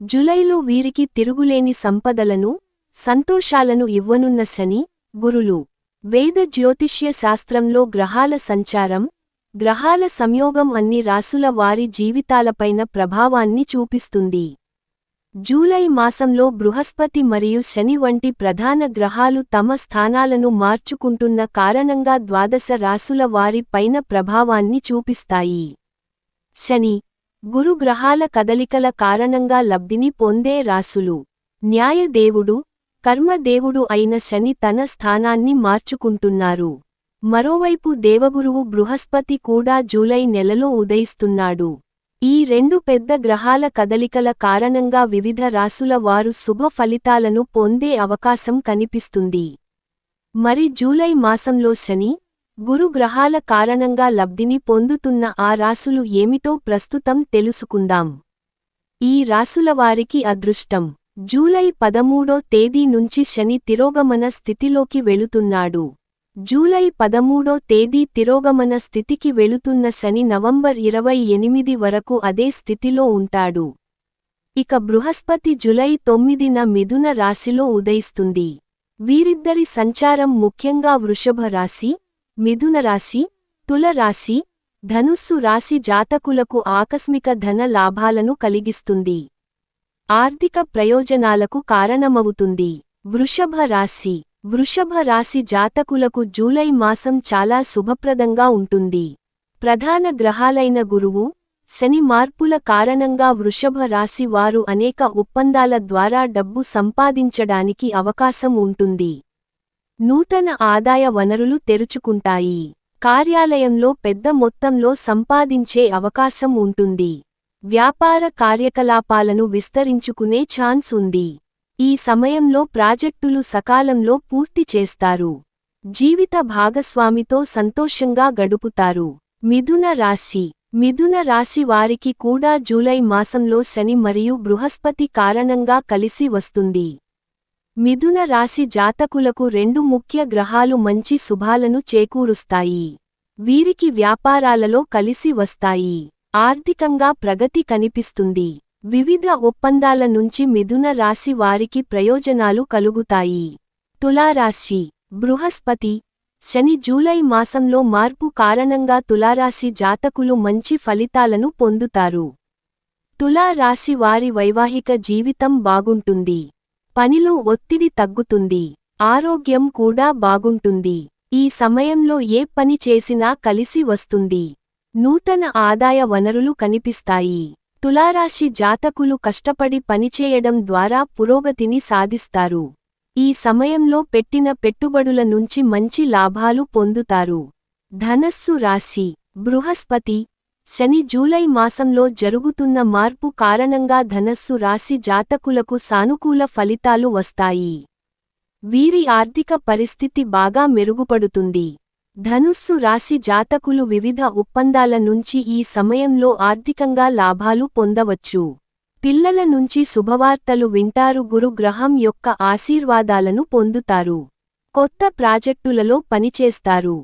జులైలో వీరికి తిరుగులేని సంపదలను సంతోషాలను ఇవ్వనున్న శని గురులు. వేద జ్యోతిష్య శాస్త్రంలో గ్రహాల సంచారం గ్రహాల సంయోగం అన్ని రాసుల వారి జీవితాలపైన ప్రభావాన్ని చూపిస్తుంది. జూలై మాసంలో బృహస్పతి మరియు శని వంటి ప్రధాన గ్రహాలు తమ స్థానాలను మార్చుకుంటున్న కారణంగా ద్వాదశ రాసుల వారి పైన ప్రభావాన్ని చూపిస్తాయి. శని గురు గ్రహాల కదలికల కారణంగా లబ్ధిని పొందే రాసులు. న్యాయదేవుడు కర్మదేవుడు అయిన శని తన స్థానాన్ని మార్చుకుంటున్నారు. మరోవైపు దేవగురువు బృహస్పతి కూడా జూలై నెలలో ఉదయిస్తున్నాడు. ఈ రెండు పెద్ద గ్రహాల కదలికల కారణంగా వివిధ రాసుల వారు శుభ ఫలితాలను పొందే అవకాశం కనిపిస్తుంది. మరి జూలై మాసంలో శని గురు గ్రహాల కారణంగా లబ్ధిని పొందుతున్న ఆ రాసులు ఏమిటో ప్రస్తుతం తెలుసుకుందాం. ఈ రాసుల వారికి అదృష్టం. జూలై పదమూడో తేదీ నుంచి శని తిరోగమన స్థితిలోకి వెళుతున్నాడు. జూలై పదమూడో తేదీ తిరోగమన స్థితికి వెళుతున్న శని నవంబర్ ఇరవై ఎనిమిది వరకు అదే స్థితిలో ఉంటాడు. ఇక బృహస్పతి జులై తొమ్మిదిన మిథున రాశిలో ఉదయిస్తుంది. వీరిద్దరి సంచారం ముఖ్యంగా వృషభ రాశి మిథున రాశి తుల రాశి ధనుస్సు రాశి జాతకులకు ఆకస్మిక ధన లాభాలను కలిగిస్తుంది. ఆర్థిక ప్రయోజనాలకు కారణమవుతుంది. వృషభ రాశి వృషభ రాశి జాతకులకు జూలై మాసం చాలా శుభప్రదంగా ఉంటుంది. ప్రధాన గ్రహాలైన గురువు శని మార్పుల కారణంగా వృషభ రాశి వారు అనేక ఒప్పందాల ద్వారా డబ్బు సంపాదించడానికి అవకాశం ఉంటుంది. నూతన ఆదాయ వనరులు తెరుచుకుంటాయి. కార్యాలయంలో పెద్ద మొత్తంలో సంపాదించే అవకాశం ఉంటుంది. వ్యాపార కార్యకలాపాలను విస్తరించుకునే ఛాన్స్ ఉంది. ఈ సమయంలో ప్రాజెక్టులు సకాలంలో పూర్తి చేస్తారు. జీవిత భాగస్వామితో సంతోషంగా గడుపుతారు. మిథున రాశి. మిథున రాశి వారికి కూడా జూలై మాసంలో శని మరియు బృహస్పతి కారణంగా కలిసి వస్తుంది. మిథున రాశి జాతకులకు రెండు ముఖ్య గ్రహాలు మంచి శుభాలను చేకూరుస్తాయి. వీరికి వ్యాపారాలలో కలిసి వస్తాయి. ఆర్థికంగా ప్రగతి కనిపిస్తుంది. వివిధ ఒప్పందాల నుంచి మిథున రాశి వారికి ప్రయోజనాలు కలుగుతాయి. తులారాశి బృహస్పతి శని జూలై మాసంలో మార్పు కారణంగా తులారాశి జాతకులు మంచి ఫలితాలను పొందుతారు. తులారాశి వారి వైవాహిక జీవితం బాగుంటుంది. పనిలో ఒత్తిడి తగ్గుతుంది ఆరోగ్యం కూడా బాగుంటుంది. ఈ సమయంలో ఏ పని చేసినా కలిసి వస్తుంది. నూతన ఆదాయ వనరులు కనిపిస్తాయి. తులారాశి జాతకులు కష్టపడి పనిచేయడం ద్వారా పురోగతిని సాధిస్తారు. ఈ సమయంలో పెట్టిన పెట్టుబడుల నుంచి మంచి లాభాలు పొందుతారు. ధనస్సు రాశి బృహస్పతి శని జూలై మాసంలో జరుగుతున్న మార్పు కారణంగా ధనస్సు రాశి జాతకులకు సానుకూల ఫలితాలు వస్తాయి. వీరి ఆర్థిక పరిస్థితి బాగా మెరుగుపడుతుంది. ధనుస్సు రాశి జాతకులు వివిధ ఒప్పందాల నుంచి ఈ సమయంలో ఆర్థికంగా లాభాలు పొందవచ్చు. పిల్లల నుంచి శుభవార్తలు వింటారు గురు గ్రహం యొక్క ఆశీర్వాదాలను పొందుతారు. కొత్త ప్రాజెక్టులలో పనిచేస్తారు.